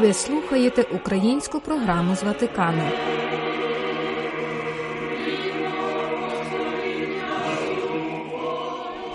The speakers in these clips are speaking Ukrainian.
Ви слухаєте українську програму з Ватикану.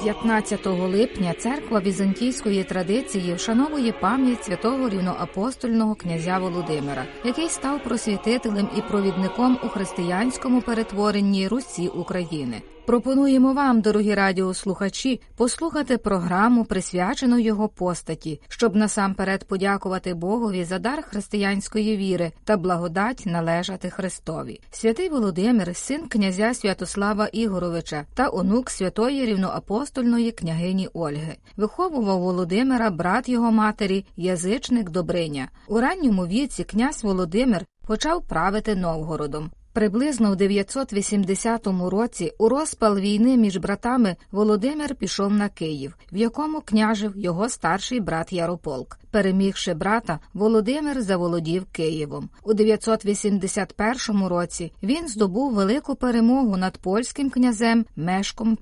«15 липня церква візантійської традиції вшановує пам'ять святого рівноапостольного князя Володимира, який став просвітителем і провідником у християнському перетворенні Русі України. Пропонуємо вам, дорогі радіослухачі, послухати програму, присвячену його постаті, щоб насамперед подякувати Богові за дар християнської віри та благодать належати Христові. Святий Володимир, син князя Святослава Ігоровича та онук святої рівноапостольної княгині Ольги, виховував Володимира, брат його матері, язичник Добриня. У ранньому віці князь Володимир почав правити Новгородом. Приблизно в 980 році у розпал війни між братами Володимир пішов на Київ, в якому княжив його старший брат Ярополк. Перемігши брата, Володимир заволодів Києвом. У 981 році він здобув велику перемогу над польським князем Мешком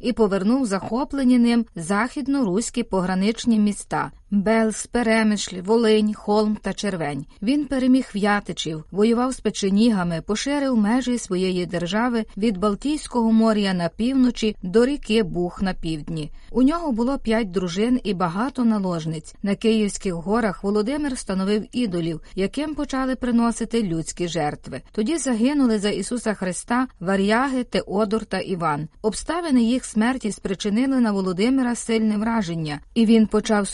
І і повернув захоплені ним західно-руські пограничні міста Белс, Перемишль, Волинь, Холм та Червень. Він переміг в'ятичів, воював з печенігами, поширив межі своєї держави від Балтійського моря на півночі до ріки Бух на півдні. У нього було п'ять дружин і багато наложниць. На Київських горах Володимир встановив ідолів, яким почали приносити людські жертви. Тоді загинули за Ісуса Христа Варяги, Теодор та Іван. Обставини їх смерті спричинили на Володимира сильне враження, і він почав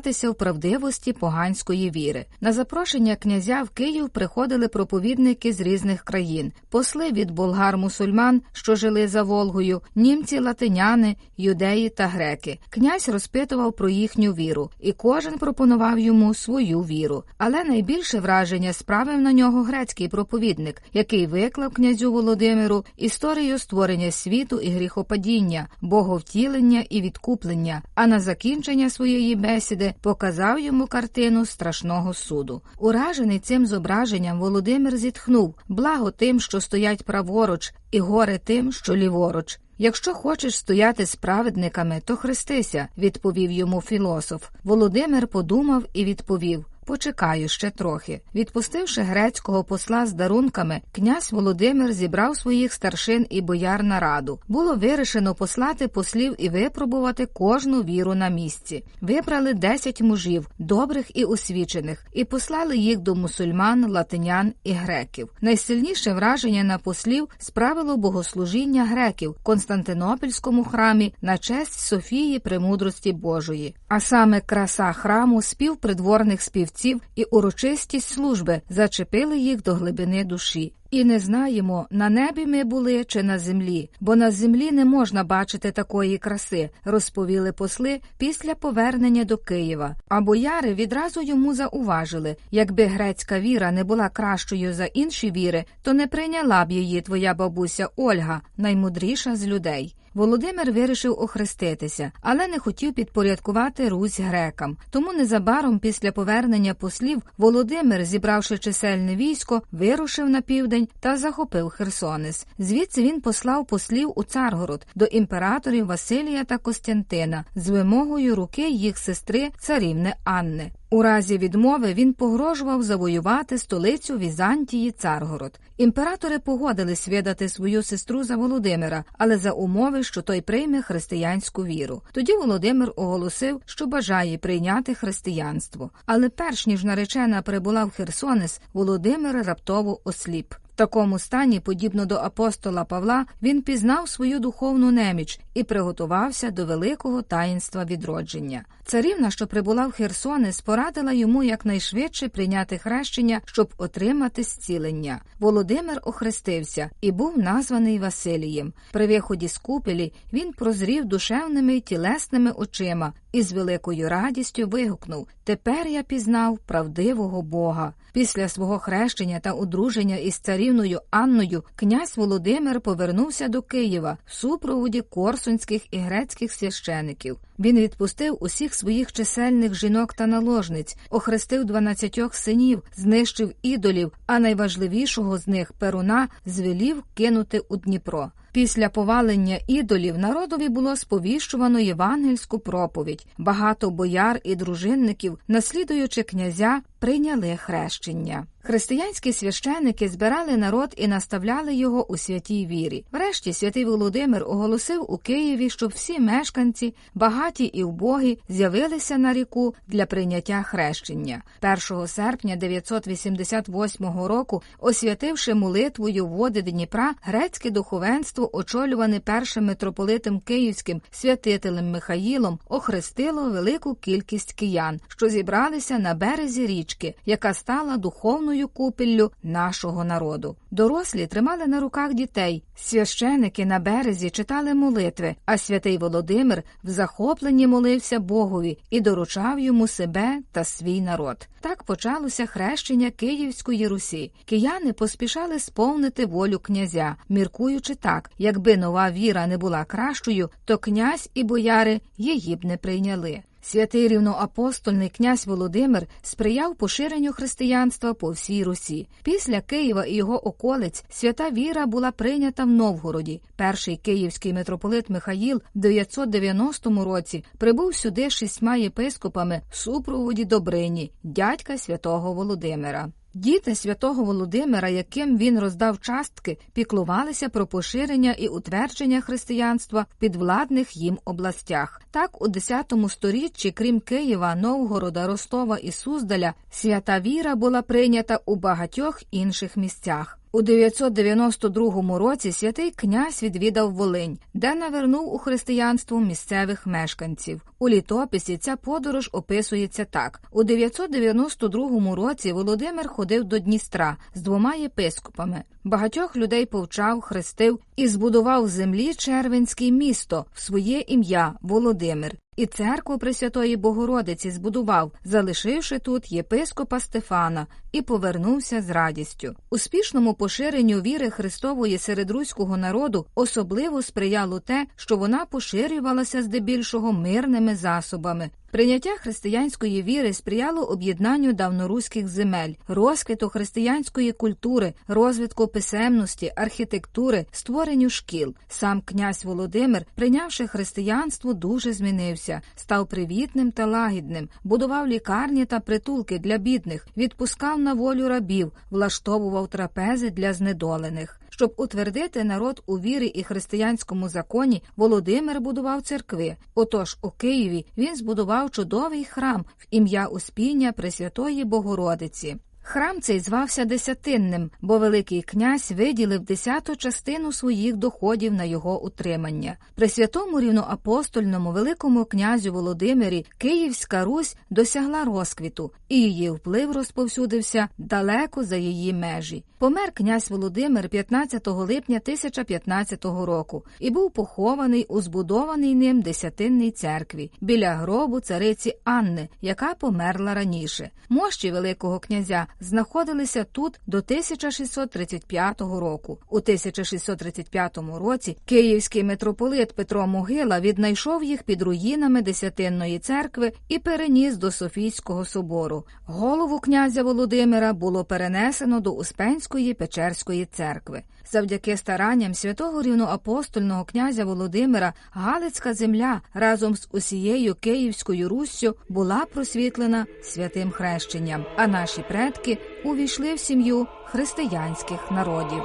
сумніватися в правдивості поганської віри. На запрошення князя в Київ приходили проповідники з різних країн, посли від болгар-мусульман, що жили за Волгою, німці, латиняни, юдеї та греки. Князь розпитував про їхню віру, і кожен пропонував йому свою віру. Але найбільше враження справив на нього грецький проповідник, який виклав князю Володимиру історію створення світу і гріхопадіння, боговтілення і відкуплення. А на закінчення своєї бесіди показав йому картину страшного суду. Уражений цим зображенням Володимир зітхнув благо тим, що стоять праворуч, і горе тим, що ліворуч. Якщо хочеш стояти з праведниками, то хрестися, відповів йому філософ. Володимир подумав і відповів Почекаю ще трохи. Відпустивши грецького посла з дарунками, князь Володимир зібрав своїх старшин і бояр на раду. Було вирішено послати послів і випробувати кожну віру на місці. Вибрали десять мужів, добрих і освічених, і послали їх до мусульман, латинян і греків. Найсильніше враження на послів справило богослужіння греків в Константинопольському храмі на честь Софії Премудрості Божої, а саме краса храму спів придворних співців співців і урочистість служби зачепили їх до глибини душі. І не знаємо, на небі ми були чи на землі, бо на землі не можна бачити такої краси, розповіли посли після повернення до Києва. А бояри відразу йому зауважили якби грецька віра не була кращою за інші віри, то не прийняла б її твоя бабуся Ольга, наймудріша з людей. Володимир вирішив охреститися, але не хотів підпорядкувати Русь грекам. Тому незабаром після повернення послів Володимир, зібравши чисельне військо, вирушив на південь та захопив Херсонес. Звідси він послав послів у Царгород до імператорів Василія та Костянтина з вимогою руки їх сестри царівни Анни. У разі відмови він погрожував завоювати столицю Візантії Царгород. Імператори погодились видати свою сестру за Володимира, але за умови, що той прийме християнську віру. Тоді Володимир оголосив, що бажає прийняти християнство. Але перш ніж наречена прибула в Херсонес, Володимир раптово осліп В такому стані, подібно до апостола Павла, він пізнав свою духовну неміч і приготувався до великого таїнства відродження. Царівна, що прибула в Херсонес, порадила йому якнайшвидше прийняти хрещення, щоб отримати зцілення. Володимир охрестився і був названий Василієм. При виході з купелі він прозрів душевними й тілесними очима і з великою радістю вигукнув Тепер я пізнав правдивого Бога. Після свого хрещення та одруження із царівною Анною князь Володимир повернувся до Києва в супроводі корсунських і грецьких священиків. Він відпустив усіх своїх чисельних жінок та наложниць, охрестив дванадцятьох синів, знищив ідолів, а найважливішого з них Перуна звелів кинути у Дніпро. Після повалення ідолів народові було сповіщувано євангельську проповідь. Багато бояр і дружинників, наслідуючи князя, прийняли хрещення. Християнські священики збирали народ і наставляли його у святій вірі. Врешті святий Володимир оголосив у Києві, щоб всі мешканці, багаті і вбогі, з'явилися на ріку для прийняття хрещення. 1 серпня 988 року, освятивши молитвою води Дніпра, грецьке духовенство, очолюване першим митрополитом Київським святителем Михаїлом, охрестило велику кількість киян, що зібралися на березі річки, яка стала духовною купіллю нашого народу. Дорослі тримали на руках дітей. Священики на березі читали молитви, а святий Володимир в захопленні молився Богові і доручав йому себе та свій народ. Так почалося хрещення Київської Русі. Кияни поспішали сповнити волю князя, міркуючи так, якби нова віра не була кращою, то князь і бояри її б не прийняли. Святий рівноапостольний князь Володимир сприяв поширенню християнства по всій Русі. Після Києва і його околиць свята віра була прийнята в Новгороді. Перший київський митрополит Михаїл в 990 році прибув сюди шістьма єпископами в супроводі Добрині, дядька святого Володимира. Діти святого Володимира, яким він роздав частки, піклувалися про поширення і утвердження християнства в підвладних їм областях. Так, у X сторіччі, крім Києва, Новгорода, Ростова і Суздаля, свята віра була прийнята у багатьох інших місцях. У 992 році святий князь відвідав Волинь, де навернув у християнство місцевих мешканців. У літописі ця подорож описується так: у 992 році Володимир ходив до Дністра з двома єпископами. Багатьох людей повчав, хрестив і збудував в землі Червенське місто в своє ім'я Володимир. І церкву Пресвятої Богородиці збудував, залишивши тут єпископа Стефана, і повернувся з радістю. Успішному поширенню віри Христової серед руського народу особливо сприяло те, що вона поширювалася здебільшого мирними засобами. Прийняття християнської віри сприяло об'єднанню давноруських земель, розквіту християнської культури, розвитку писемності, архітектури, створенню шкіл. Сам князь Володимир, прийнявши християнство, дуже змінився, став привітним та лагідним, будував лікарні та притулки для бідних, відпускав на волю рабів, влаштовував трапези для знедолених. Щоб утвердити народ у вірі і християнському законі, Володимир будував церкви. Отож у Києві він збудував чудовий храм в ім'я Успіння Пресвятої Богородиці. Храм цей звався Десятинним, бо Великий князь виділив десяту частину своїх доходів на його утримання. При святому рівноапостольному Великому князю Володимирі Київська Русь досягла розквіту, і її вплив розповсюдився далеко за її межі. Помер князь Володимир 15 липня 1015 року і був похований у збудованій ним десятинній церкві біля гробу цариці Анни, яка померла раніше. Мощі Великого князя знаходилися тут до 1635 року. У 1635 році київський митрополит Петро Могила віднайшов їх під руїнами Десятинної церкви і переніс до Софійського собору. Голову князя Володимира було перенесено до Успенської Печерської церкви. Завдяки старанням святого рівноапостольного князя Володимира Галицька земля разом з усією Київською Руссю була просвітлена святим хрещенням, а наші предки увійшли в сім'ю християнських народів.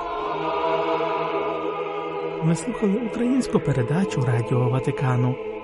Ми слухали українську передачу Радіо Ватикану.